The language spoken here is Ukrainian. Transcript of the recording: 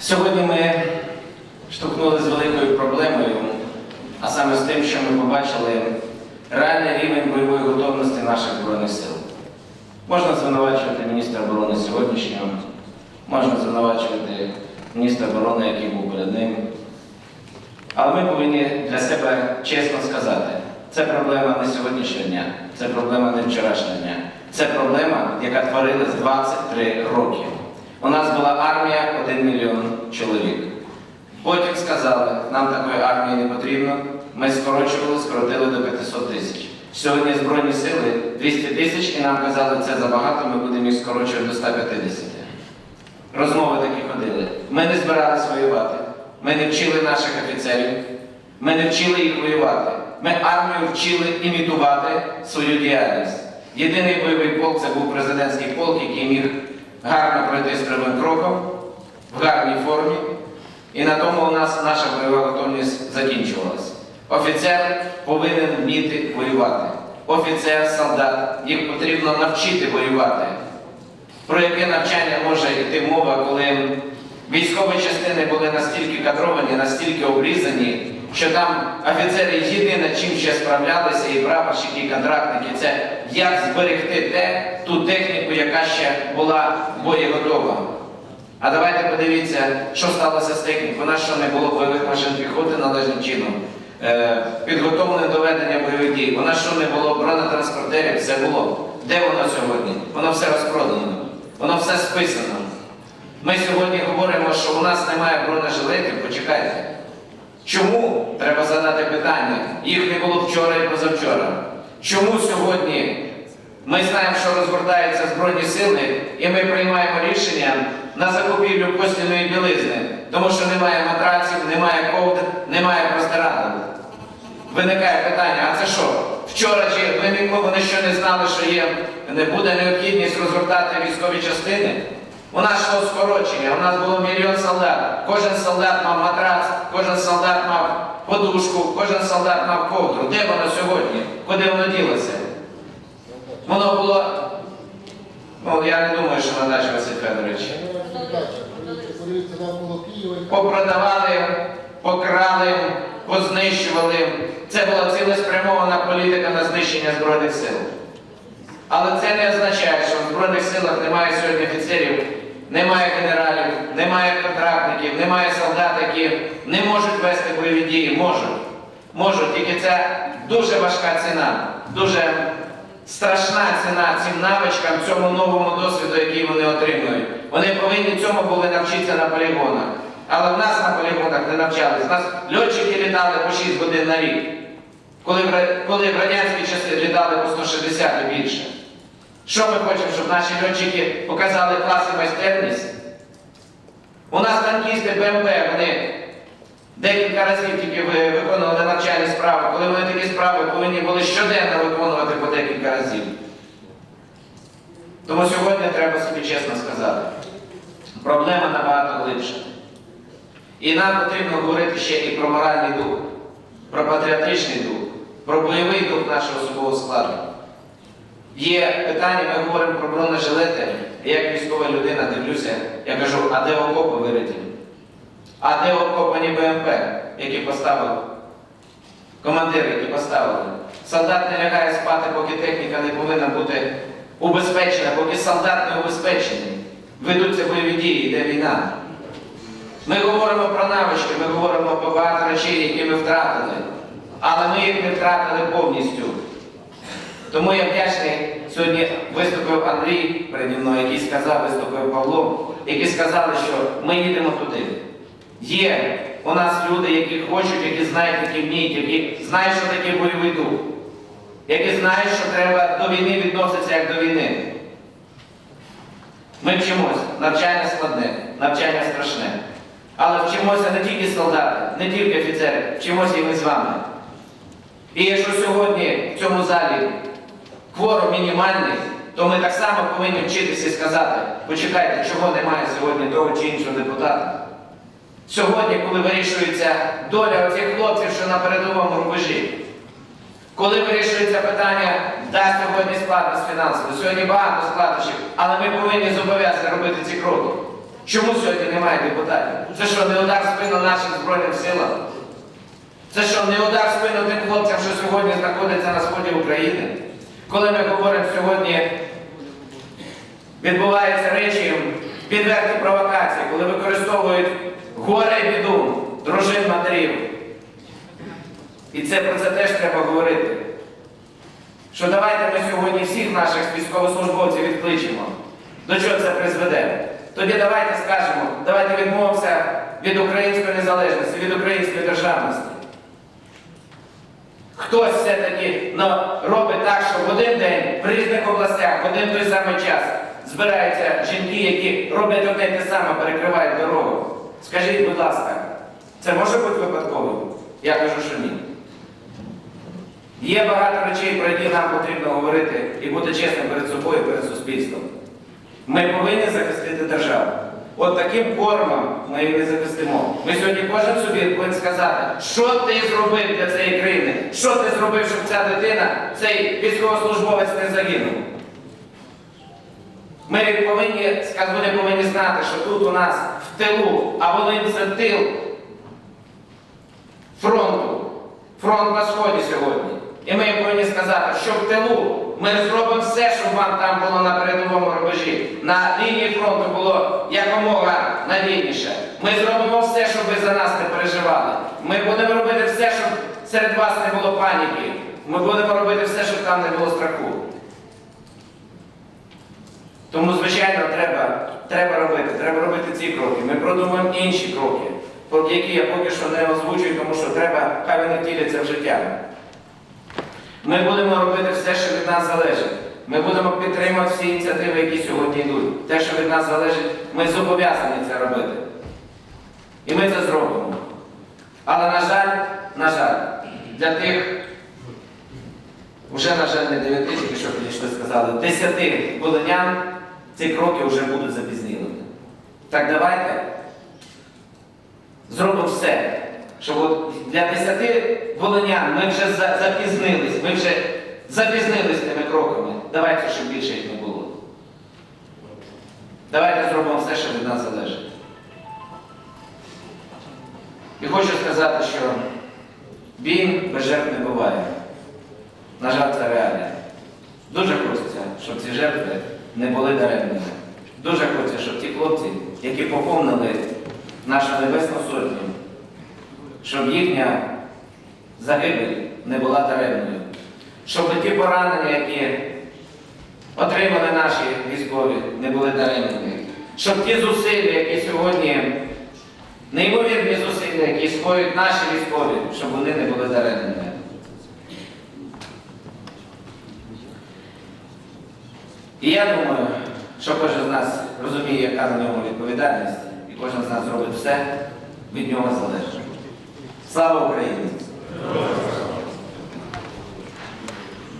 Сьогодні ми штовхнули з великою проблемою, а саме з тим, що ми побачили реальний рівень бойової готовності наших Збройних сил. Можна звинувачувати міністра оборони сьогоднішнього, можна звинувачувати міністра оборони, який був перед ним. Але ми повинні для себе чесно сказати, це проблема не сьогоднішнього дня, це проблема не вчорашнього дня. Це проблема, яка творилась 23 роки. У нас була армія 1 мільйон чоловік. Потім сказали, нам такої армії не потрібно. Ми скорочували, скоротили до 500 тисяч. Сьогодні Збройні сили 200 тисяч, і нам казали, це забагато, ми будемо їх скорочувати до 150. Розмови такі ходили. Ми не збиралися воювати. Ми не вчили наших офіцерів. Ми не вчили їх воювати. Ми армію вчили імітувати свою діяльність. Єдиний бойовий полк це був президентський полк, який міг гарно пройти стрибним кроком, в гарній формі. І на тому у нас наша бойова готовність закінчувалася. Офіцер повинен вміти воювати. Офіцер, солдат, їх потрібно навчити воювати. Про яке навчання може йти мова, коли військові частини були настільки кадровані, настільки обрізані, що там офіцери єдине, чим ще справлялися, і прапорщики, і контрактники, це як зберегти те, ту техніку, яка ще була боєготова. А давайте подивіться, що сталося з технікою. У нас що не було бойових машин піхоти належним чином. Е, підготовлене до ведення бойових дій. У нас що не було бронетранспортерів, все було. Де воно сьогодні? Воно все розпродано, воно все списано. Ми сьогодні говоримо, що у нас немає бронежилетів, почекайте. Чому треба задати питання? Їх не було вчора і позавчора. Чому сьогодні ми знаємо, що розгортаються Збройні сили, і ми приймаємо рішення на закупівлю постільної білизни, тому що немає матраців, немає ковдр, немає простирадл. Виникає питання, а це що? Вчора чи ніколи вони що не знали, що є, не буде необхідність розгортати військові частини? У нас йшло скорочення, у нас було мільйон солдат. Кожен солдат мав матрац, кожен солдат мав подушку, кожен солдат мав ковдру. Де воно сьогодні? Куди воно ділося? Воно було. Ну, я не думаю, що на дачі Василь Федорович. Попродавали, покрали, познищували. Це була цілеспрямована політика на знищення Збройних сил. Але це не означає, що в Збройних силах немає сьогодні офіцерів, немає генералів, немає контрактників, немає солдат, які не можуть вести бойові дії. Можуть. Можуть, тільки це дуже важка ціна, дуже страшна ціна цим навичкам, цьому новому досвіду, який вони отримують. Вони повинні цьому були навчитися на полігонах. Але в нас на полігонах не навчались. У нас льотчики літали по 6 годин на рік. Коли в, радянські часи літали по 160 і більше. Що ми хочемо, щоб наші льотчики показали клас і майстерність? У нас танкісти БМП, вони декілька разів тільки виконували навчальні справи, коли вони такі справи повинні були щоденно виконувати по декілька разів. Тому сьогодні треба собі чесно сказати, проблема набагато глибша. І нам потрібно говорити ще і про моральний дух, про патріотичний дух, про бойовий дух нашого особового складу. Є питання, ми говоримо про бронежилети, як військова людина дивлюся, я кажу, а де окопи вириті? А де окопані БМП, які поставив командир, які поставили? Солдат не лягає спати, поки техніка не повинна бути убезпечена, поки солдат не убезпечений. Ведуться бойові дії, йде війна. Ми говоримо про навички, ми говоримо про багато речей, які ми втратили. Але ми їх не втратили повністю. Тому я вдячний сьогодні виступив Андрій переді мною, який сказав, виступив Павло, які сказали, що ми їдемо туди. Є у нас люди, які хочуть, які знають, які вміють, які знають, що таке бойовий дух, які знають, що треба до війни відноситися як до війни. Ми вчимося. Навчання складне, навчання страшне. Але вчимося не тільки солдати, не тільки офіцери, вчимося і ми з вами. І якщо сьогодні в цьому залі кворум мінімальний, то ми так само повинні вчитися і сказати, почекайте, чого немає сьогодні того чи іншого депутата. Сьогодні, коли вирішується доля оцих хлопців, що на передовому рубежі, коли вирішується питання, да, сьогодні складно з фінансами, сьогодні багато складнощів, але ми повинні зобов'язати робити ці кроки. Чому сьогодні немає депутатів? Це що, не удар спину нашим Збройним силам? Це що, не удар спину тим хлопцям, що сьогодні знаходяться на сході України? Коли ми говоримо сьогодні, відбуваються речі, відверті провокації, коли використовують горе і біду, дружин матерів. І це про це теж треба говорити. Що давайте ми сьогодні всіх наших військовослужбовців відкличемо. До чого це призведе? Тоді давайте скажемо, давайте відмовимося від української незалежності, від української державності. Хтось все-таки робить так, що в один день в різних областях, в один той самий час збираються жінки, які роблять одне те саме, перекривають дорогу. Скажіть, будь ласка, це може бути випадковим? Я кажу, що ні. Є багато речей, про які нам потрібно говорити і бути чесним перед собою, перед суспільством. Ми повинні захистити державу. От таким кормом ми її не захистимо. Ми сьогодні кожен собі повинен сказати, що ти зробив для цієї країни, що ти зробив, щоб ця дитина, цей військовослужбовець не загинув. Ми повинні, вони повинні знати, що тут у нас в тилу, а Волинь це тил фронту. Фронт на сході сьогодні. І ми повинні сказати, що в тилу ми зробимо все, щоб вам там було на передовому рубежі. На лінії фронту було якомога надійніше. Ми зробимо все, щоб ви за нас не переживали. Ми будемо робити все, щоб серед вас не було паніки. Ми будемо робити все, щоб там не було страху. Тому, звичайно, треба, треба робити, треба робити ці кроки. Ми продумаємо інші кроки, які я поки що не озвучую, тому що треба, хай вони втіляться в життя. Ми будемо робити все, що від нас залежить. Ми будемо підтримувати всі ініціативи, які сьогодні йдуть. Те, що від нас залежить, ми зобов'язані це робити. І ми це зробимо. Але, на жаль, на жаль, для тих, вже, на жаль, не дев'яти, тільки що підійшли, сказали, десяти волинян ці кроки вже будуть запізнілими. Так давайте зробимо все, щоб от для десяти волинян ми вже запізнились, ми вже запізнились тими кроками. Давайте, щоб більше їх не було. Давайте зробимо все, що від нас залежить. І хочу сказати, що він без жертв не буває. На жаль, це реалія. Дуже хочеться, щоб ці жертви не були даремними. Дуже хочеться, щоб ті хлопці, які поповнили нашу Небесну Сотню, щоб їхня загибель не була даремною. Щоб ті поранення, які отримали наші військові, не були даремними. Щоб ті зусилля, які сьогодні, неймовірні зусилля, які скоюють наші військові, щоб вони не були даремними. І я думаю, що кожен з нас розуміє, яка на ньому відповідальність, і кожен з нас зробить все від нього залежить. Salve Ucrânia!